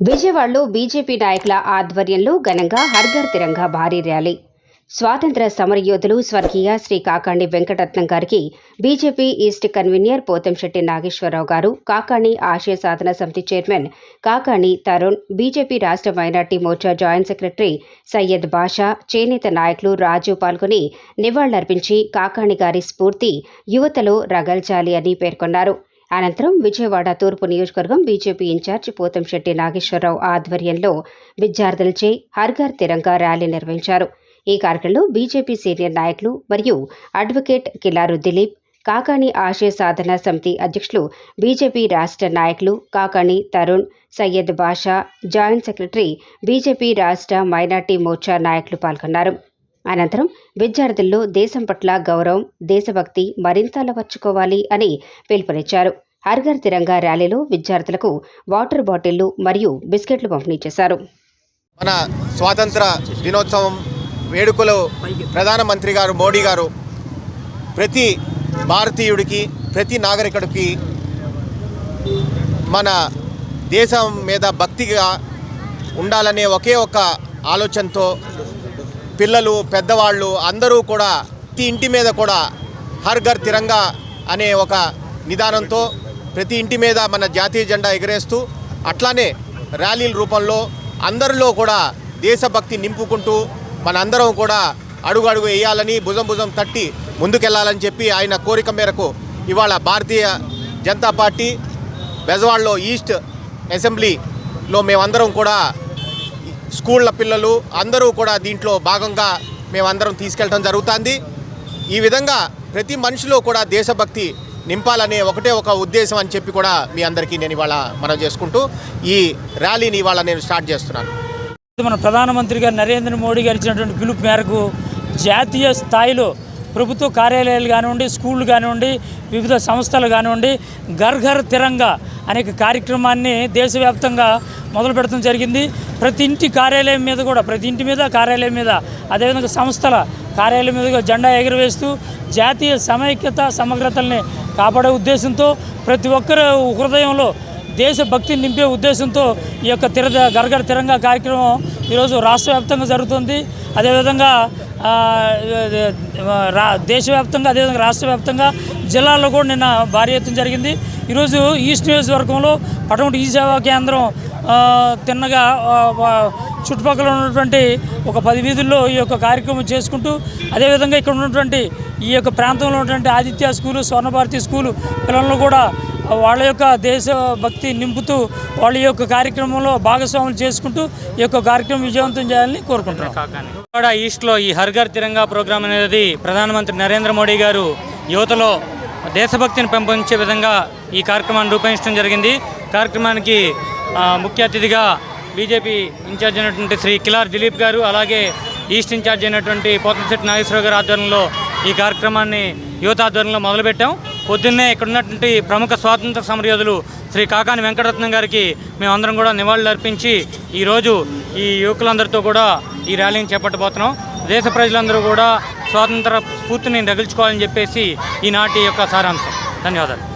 విజయవాడలో బీజేపీ నాయకుల ఆధ్వర్యంలో ఘనంగా హర్ఘర్ తిరంగా భారీ ర్యాలీ. స్వాతంత్ర సమరయోధులు స్వర్గీయ శ్రీ కాకాణి వెంకటరత్నం గారికి BJP east convener Pothamsetty Nageswararao గారు కాకాణి ఆశయ సాధన సమితి చైర్మన్ కాకాణి తరుణ్ బీజేపీ రాష్ట్ర minority Morcha joint secretary Syed Basha చేనేత నాయకులు రాజు పాల్గొని నివాళులర్పించి కాకాణి గారి స్ఫూర్తి యువతలో రగల్చాలి అని పేర్కొన్నారు. అనంతరం విజయవాడ తూర్పు నియోజకవర్గం బీజేపీ ఇన్ఛార్జ్ పోతంశెట్టి నాగేశ్వరరావు ఆధ్వర్యంలో విద్యార్థులచే హర్ఘర్ తిరంగా ర్యాలీ నిర్వహించారు. ఈ కార్యక్రమంలో బీజేపీ సీనియర్ నాయకులు మరియు అడ్వకేట్ కిలారు దిలీప్ కాకాణి ఆశయ సాధన సమితి అధ్యక్షులు బీజేపీ రాష్ట్ర నాయకులు Kakani Tarun Syed Basha joint secretary BJP రాష్ట్ర మైనార్టీ మోర్చా నాయకులు పాల్గొన్నారు. అనంతరం విద్యార్థుల్లో దేశం పట్ల గౌరవం దేశభక్తి మరింత అలవర్చుకోవాలి అని పిలుపునిచ్చారు. హర్ఘర్ తిరంగా ర్యాలీలో విద్యార్థులకు వాటర్ బాటిళ్ళు మరియు బిస్కెట్లు పంపిణీ చేశారు. మన స్వాతంత్ర దినోత్సవం వేడుకలో ప్రధానమంత్రి గారు మోడీ గారు ప్రతి భారతీయుడికి ప్రతి నాగరికుడికి మన దేశం మీద భక్తిగా ఉండాలనే ఒకే ఒక ఆలోచనతో పిల్లలు పెద్దవాళ్ళు అందరూ కూడా ప్రతి ఇంటి మీద కూడా హర్ ఘర్ తిరంగా అనే ఒక నిదానంతో ప్రతి ఇంటి మీద మన జాతీయ జెండా ఎగరేస్తూ అట్లానే ర్యాలీల రూపంలో అందరిలో కూడా దేశభక్తి నింపుకుంటూ మనందరం కూడా అడుగు అడుగు వేయాలని భుజం భుజం తట్టి ముందుకెళ్ళాలని చెప్పి ఆయన కోరిక మేరకు ఇవాళ భారతీయ జనతా పార్టీ బెజవాడలో ఈస్ట్ అసెంబ్లీలో మేమందరం కూడా స్కూళ్ళ పిల్లలు అందరూ కూడా దీంట్లో భాగంగా మేమందరం తీసుకెళ్ళడం జరుగుతుంది. ఈ విధంగా ప్రతి మనిషిలో కూడా దేశభక్తి నింపాలనే ఒకటే ఒక ఉద్దేశం అని చెప్పి కూడా మీ అందరికీ నేను ఇవాళ మనం చేసుకుంటూ ఈ ర్యాలీని ఇవాళ నేను స్టార్ట్ చేస్తున్నాను. మన ప్రధానమంత్రి గారు నరేంద్ర మోడీ గారు ఇచ్చినటువంటి పిలుపు మేరకు జాతీయ స్థాయిలో ప్రభుత్వ కార్యాలయాలు కానివ్వండి స్కూళ్ళు కానివ్వండి వివిధ సంస్థలు కానివ్వండి ఘర్ ఘర్ తిరంగా అనేక కార్యక్రమాన్ని దేశవ్యాప్తంగా మొదలు పెడతాం జరిగింది. ప్రతి ఇంటి కార్యాలయం మీద కూడా ప్రతి ఇంటి మీద కార్యాలయం మీద అదేవిధంగా సంస్థల కార్యాలయం మీద జెండా ఎగురవేస్తూ జాతీయ సమైక్యత సమగ్రతల్ని కాపాడే ఉద్దేశంతో ప్రతి ఒక్కరు హృదయంలో దేశభక్తిని నింపే ఉద్దేశంతో ఈ యొక్క తిర గరగర తిరంగా కార్యక్రమం ఈరోజు రాష్ట్ర వ్యాప్తంగా జరుగుతుంది. అదేవిధంగా రా దేశవ్యాప్తంగా అదేవిధంగా రాష్ట్ర వ్యాప్తంగా జిల్లాల్లో కూడా నిన్న భారీ ఎత్తున జరిగింది. ఈరోజు ఈస్ట్ నియోజకవర్గంలో పటమటి ఈ సేవా కేంద్రం తిన్నగా చుట్టుపక్కల ఉన్నటువంటి ఒక పది వీధుల్లో ఈ యొక్క కార్యక్రమం చేసుకుంటూ అదేవిధంగా ఇక్కడ ఉన్నటువంటి ఈ యొక్క ప్రాంతంలో ఉన్నటువంటి ఆదిత్య స్కూలు స్వర్ణభారతి స్కూలు పిల్లలను కూడా వాళ్ళ యొక్క దేశభక్తి నింపుతూ వాళ్ళ యొక్క కార్యక్రమంలో భాగస్వాములు చేసుకుంటూ ఈ యొక్క కార్యక్రమం విజయవంతం చేయాలని కోరుకుంటున్నాం. ఈస్ట్లో ఈ హర్ఘర్ తిరంగా ప్రోగ్రాం అనేది ప్రధానమంత్రి నరేంద్ర మోడీ గారు యువతలో దేశభక్తిని పెంపొందించే విధంగా ఈ కార్యక్రమాన్ని రూపొందించడం జరిగింది. కార్యక్రమానికి ముఖ్య అతిథిగా బీజేపీ ఇన్ఛార్జ్ అయినటువంటి శ్రీ కిలార్ దిలీప్ గారు అలాగే ఈస్ట్ ఇన్ఛార్జ్ అయినటువంటి పోతంశెట్టి నాగేశ్వరరావు గారి ఆధ్వర్యంలో ఈ కార్యక్రమాన్ని యువత ఆధ్వర్యంలో మొదలుపెట్టాం. పొద్దున్నే ఇక్కడ ఉన్నటువంటి ప్రముఖ స్వాతంత్ర సమరయోధులు శ్రీ కాకాని వెంకటరత్నం గారికి మేమందరం కూడా నివాళులు అర్పించి ఈరోజు ఈ యువకులందరితో కూడా ఈ ర్యాలీని చేపట్టబోతున్నాం. దేశ ప్రజలందరూ కూడా స్వాతంత్ర స్ఫూర్తిని రగిల్చుకోవాలని చెప్పేసి ఈనాటి యొక్క సారాంశం. ధన్యవాదాలు.